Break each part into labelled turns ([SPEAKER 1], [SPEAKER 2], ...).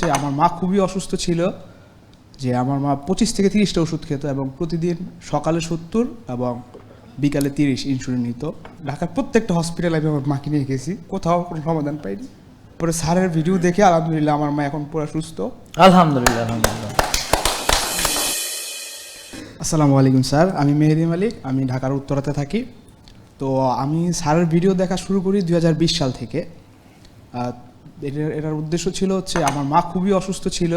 [SPEAKER 1] হচ্ছে আমার মা খুবই অসুস্থ ছিল যে আমার মা পঁচিশ থেকে তিরিশটা ওষুধ খেত এবং প্রতিদিন সকালে সত্তর এবং বিকালে তিরিশ ইনসুলিন নিত। ঢাকার প্রত্যেকটা হসপিটালে আমি আমার মাকে নিয়ে গেছি কোথাও কোনো সমাধান পাইনি। পরে স্যারের ভিডিও দেখে আলহামদুলিল্লাহ আমার মা এখন পুরো সুস্থ।
[SPEAKER 2] আলহামদুলিল্লাহ আলহামদুলিল্লাহ।
[SPEAKER 1] আসসালামু আলাইকুম স্যার আমি মেহেদি মালিক আমি ঢাকার উত্তরাতে থাকি। তো আমি স্যারের ভিডিও দেখা শুরু করি দুই হাজার বিশ সাল থেকে। এটার উদ্দেশ্য ছিল হচ্ছে আমার মা খুবই অসুস্থ ছিল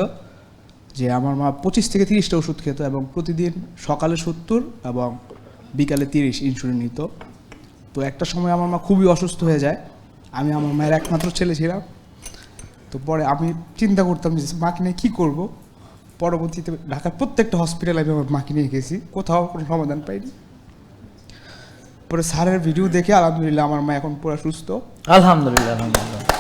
[SPEAKER 1] যে আমার মা পঁচিশ থেকে তিরিশটা ওষুধ খেত এবং প্রতিদিন সকালে সত্তর এবং বিকালে তিরিশ ইনসুলিন নিত। তো একটা সময় আমার মা খুবই অসুস্থ হয়ে যায়। আমি আমার মায়ের একমাত্র ছেলে ছিলাম। তো পরে আমি চিন্তা করতাম যে মাকে নিয়ে কী করব? পরবর্তীতে ঢাকার প্রত্যেকটা হসপিটালে আমি আমার মাকে নিয়ে গেছি। কোথাও কোনো সমাধান পাইনি। পরে স্যারের ভিডিও দেখে আলহামদুলিল্লাহ আমার মা এখন পুরো সুস্থ।
[SPEAKER 2] আলহামদুলিল্লাহ আলহামদুলিল্লাহ।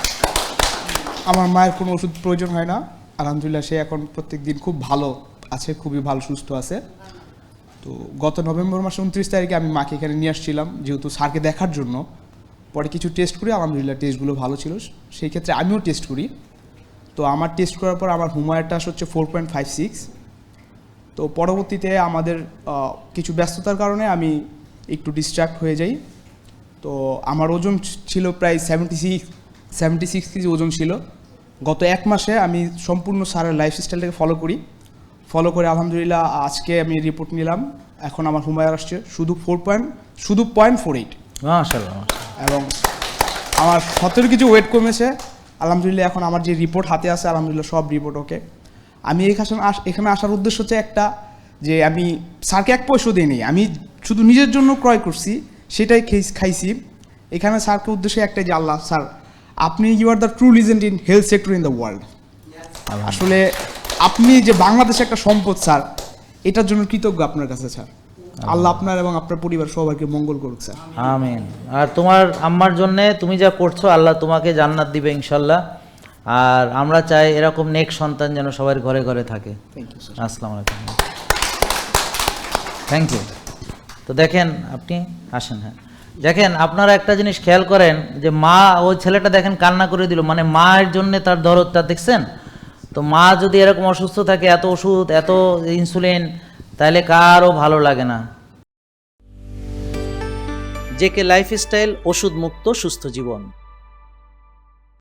[SPEAKER 1] আমার মায়ের কোনো ওষুধ প্রয়োজন হয় না। আলহামদুলিল্লাহ, সে এখন প্রত্যেক দিন খুব ভালো আছে, খুবই ভালো, সুস্থ আছে। তো গত নভেম্বর মাসে উনত্রিশ তারিখে আমি মাকে এখানে নিয়ে আসছিলাম, যেহেতু স্যারকে দেখার জন্য। পরে কিছু টেস্ট করি, আলহামদুলিল্লাহ টেস্টগুলো ভালো ছিল। সেই ক্ষেত্রে আমিও টেস্ট করি। তো আমার টেস্ট করার পর আমার হুমায়ুরটাস হচ্ছে ফোর পয়েন্ট ফাইভ সিক্স তো পরবর্তীতে আমাদের কিছু ব্যস্ততার কারণে আমি একটু ডিস্ট্র্যাক্ট হয়ে যাই। তো আমার ওজন ছিল প্রায় seventy six seventy six KG ওজন ছিল। গত এক মাসে আমি সম্পূর্ণ সারের লাইফস্টাইলটাকে ফলো করি। ফলো করে আলহামদুলিল্লাহ আজকে আমি রিপোর্ট নিলাম। এখন আমার হুমায়ুর আসছে। শুধু ফোর পয়েন্ট শুধু পয়েন্ট ফোর এইট এবং আমার সতেরো কিছু ওয়েট কমেছে। আলহামদুলিল্লাহ এখন আমার যে রিপোর্ট হাতে আছে আলহামদুলিল্লাহ সব রিপোর্ট ওকে আমি এখানে আস- এখানে আসার উদ্দেশ্য হচ্ছে একটা যে আমি স্যারকে এক পয়সা দিইনি। আমি শুধু নিজের জন্য ক্রয় করছি সেটাই খেয়ে- খাইছি। এখানে স্যারকে উদ্দেশ্যে একটাই যে আল্লাহ স্যার আপনি you are the true legend in health sector in the world আসলে আপনি যে বাংলাদেশে একটা সম্পদ স্যার এটার জন্য কৃতজ্ঞ আপনার কাছে স্যার। আল্লাহ আপনার এবং আপনার পরিবার সবাইকে মঙ্গল করুক স্যার।
[SPEAKER 2] আমিন। আর তোমার আম্মার জন্য তুমি যা করছ আল্লাহ তোমাকে জান্নাত দিবে ইনশাল্লাহ। আর আমরা চাই এরকম নেক সন্তান যেন সবার ঘরে ঘরে থাকে। আসসালামু আলাইকুম। থ্যাংক ইউ তো দেখেন আপনি আসেন হ্যাঁ। দেখেন, আপনারা একটা জিনিস খেয়াল করেন যে মা ওই ছেলেটা দেখেন কান্না করে দিল। মানে মায়ের জন্য তার দরদটা, দেখছেন? তো মা যদি এরকম অসুস্থ থাকে, এত ওষুধ, এত ইনসুলিন, তাহলে কারও ভালো লাগে না। জেকে লাইফস্টাইল ওষুধ মুক্ত সুস্থ জীবন।